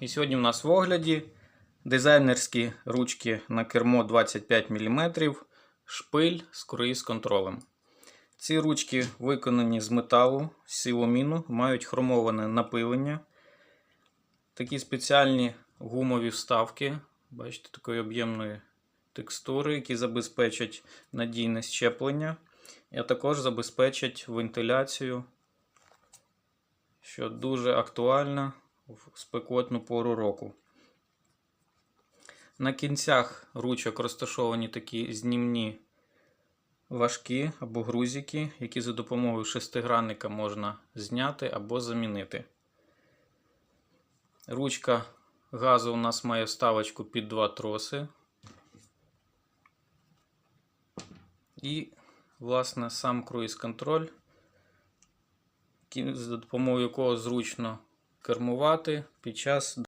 І сьогодні в нас в огляді дизайнерські ручки на кермо 25 мм, шпиль з круїз контролем. Ці ручки виконані з металу, з силоміну, мають хромоване напилення. Такі спеціальні гумові вставки, бачите, такої об'ємної текстури, які забезпечать надійне щеплення, а також забезпечать вентиляцію, що дуже актуально в спекотну пору року. На кінцях ручок розташовані такі знімні важкі або грузики, які за допомогою шестигранника можна зняти або замінити. Ручка газу у нас має вставочку під два троси. І, власне, сам круїз-контроль, за допомогою якого зручно кермувати під час